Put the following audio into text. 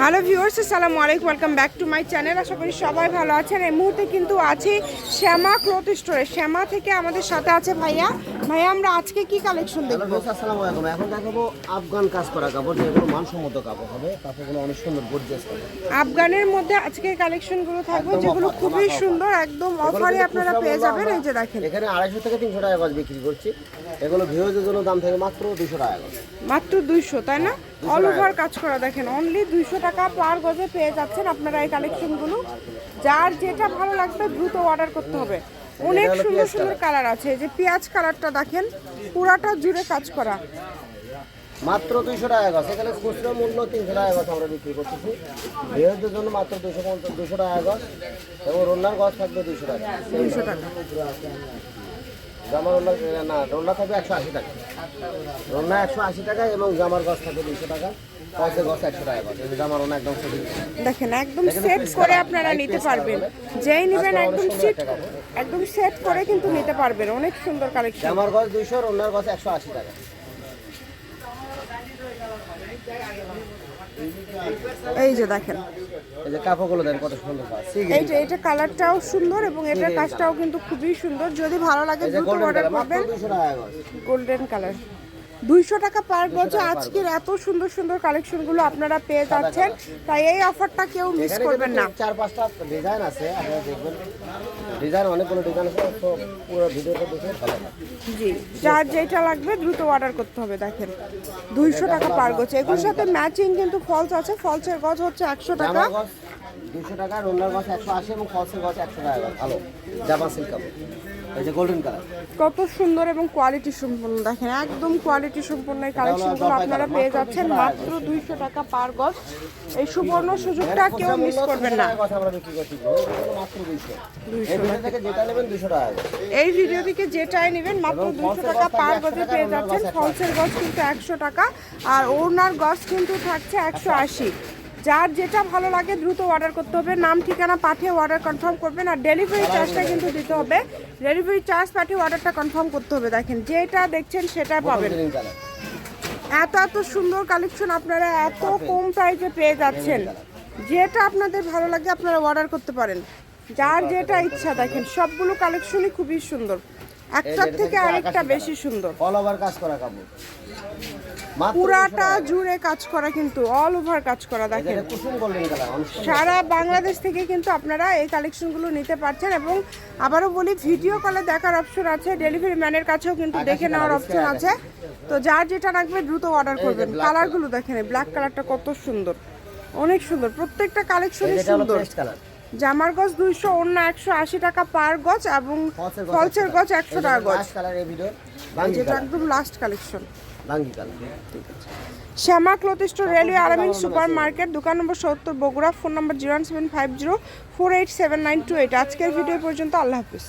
Hello viewers সালাম আলাইকুম, welcome back to my channel. আশা করি সবাই ভালো আছেন। এই মুহূর্তে কিন্তু আছে শ্যামা ক্লথ স্টোরে। শ্যামা থেকে আমাদের সাথে আছে ভাইয়া ভাইয়া আমরা আজকে কি কালেকশন দেখব? আসসালামু আলাইকুম। এখন দেখাবো আফগান কাজ করা কাপড় যেগুলো মানসম্মত কাপড় হবে কাপড়গুলো অনেক সুন্দর গর্জিয়াস আফগানের মধ্যে আজকে কালেকশনগুলো থাকবে যেগুলো খুবই সুন্দর একদম অফারে আপনারা পেয়ে যাবেন এই যে দেখেন। এখানে আড়াইশো থেকে তিনশো টাকা গজ বিক্রি করছি। এগুলো ভিউজের জন্য দাম থাকে মাত্র দুশো টাকা গজ মাত্র দুইশো তাই না? অল ওভার কাজ করা দেখেন অনলি দুইশো টাকা পার গজে পেয়ে যাচ্ছেন আপনারা এই কালেকশনগুলো যার যেটা ভালো লাগবে দ্রুত অর্ডার করতে হবে। অনেক সুন্দর সুন্দর কালার আছে। যে পেঁয়াজ কালারটা দেখেন পুরাটা জুড়ে কাজ করা। মাত্র দুইশো টাকা গজ। এখানে খুচরা মূল্য তিনশো টাকা গজ আমরা বিক্রি করতেছি। ভিউজের জন্য মাত্র দুশো পঞ্চাশ দুশো টাকা গজ। এবং রোলার গজ থাকবে দুশো টাকা। দুইশো টাকা। জামার রোলার না রোলার থাকবে একশো আশি টাকা। রোলা একশো আশি টাকা এবং জামার গজ থাকবে দুশো টাকা। দেখেন একদম সেট করে আপনারা নিতে পারবেন। যেই নেবেন একদম সেট একদম সেট করে কিন্তু নিতে পারবেন। অনেক সুন্দর কালেকশন জামার গজ দুইশো রোলার গজ একশো আশি টাকা। এই যে দেখেন। এই যে কাপড়গুলো দেন কত সুন্দর কাজ সি এটা কালারটাও সুন্দর এবং এটার কাজটাও কিন্তু খুবই সুন্দর। যদি ভালো লাগে দ্রুত অর্ডার করবেন। গোল্ডেন কালার দুইশো টাকা পার গজে আজকের এত সুন্দর সুন্দর কালেকশনগুলো আপনারা পেয়ে যাচ্ছেন তাই এই অফারটা কেউ মিস করবেন না। চার পাঁচটা ডিজাইন আছে আপনারা দেখবেন। ডিজাইন অনেকগুলো ডিজাইন আছে তো পুরো ভিডিওটা দেখে ভালো জি যার যেটা লাগবে দ্রুত অর্ডার করতে হবে দেখেন। দুইশো টাকা পার গজ। এগুলোর সাথে ম্যাচিং কিন্তু ফলস আছে। ফলসের গছ হচ্ছে একশো টাকা। দুশো টাকা রোলার গজ একশো আশি এবং ফলসের গছ একশো টাকা ভালো। জামা সিল্ক কাপড় এই যে গোল্ডেন কালার কত সুন্দর এবং কোয়ালিটি সম্পন্ন দেখেন একদম কোয়ালিটি সম্পন্ন এই কালেকশনগুলো আপনারা পেয়ে যাচ্ছেন মাত্র দুইশো টাকা। পার গজ। এই সুবর্ণ সুযোগটা কেউ মিস করবেন না। ভিডিও থেকে এই ভিডিও থেকে যেটাই নেবেন মাত্র দুশো টাকা পার গজে পেয়ে যাচ্ছেন। ফলসের গজ কিন্তু একশো টাকা আর ওনার গজ কিন্তু থাকছে একশো আশি। যার যেটা ভালো লাগে দ্রুত অর্ডার করতে হবে। নাম ঠিকানা পাঠিয়ে অর্ডার কনফার্ম করবেন আর ডেলিভারি চার্জটা কিন্তু দিতে হবে। ডেলিভারি চার্জ পাঠিয়ে অর্ডারটা কনফার্ম করতে হবে। দেখেন যেটা দেখছেন সেটা পাবেন। এত এত সুন্দর কালেকশন আপনারা এত কম প্রাইসে পেয়ে যাচ্ছেন। যেটা আপনাদের ভালো লাগে আপনারা অর্ডার করতে পারেন। যার যেটা ইচ্ছা দেখেন সবগুলো কালেকশনই খুবই সুন্দর। একটার থেকে আরেকটা বেশি সুন্দর। অল ওভার কাজ করা কাপড়। পুরাটা জুড়ে কাজ করা কিন্তু অল ওভার কাজ করা দেখেন। সারা বাংলাদেশ থেকে কিন্তু আপনারা এই কালেকশনগুলো নিতে পারছেন এবং আবারও বলি ভিডিও কলে দেখার অপশন আছে ডেলিভারি ম্যানের কাছেও কিন্তু দেখে নেওয়ার অপশন আছে। তো যার যেটা লাগবে দ্রুত অর্ডার করবেন। কালারগুলো দেখেন ব্ল্যাক কালারটা কত সুন্দর। অনেক সুন্দর প্রত্যেকটা কালেকশনই সুন্দর। কালার জামার গছ দুইশো অন্য একশো আশি টাকা পার গছ এবং ফলসের গছ একশো টাকা। বাঙ্গি যেটা একদম last collection Shyama cloth railway Alamin super market দোকান নম্বর সত্তর Bogura phone number zero seven five zero four eight seven nine two eight আজকের ভিডিও পর্যন্ত আল্লাহ হাফিজ।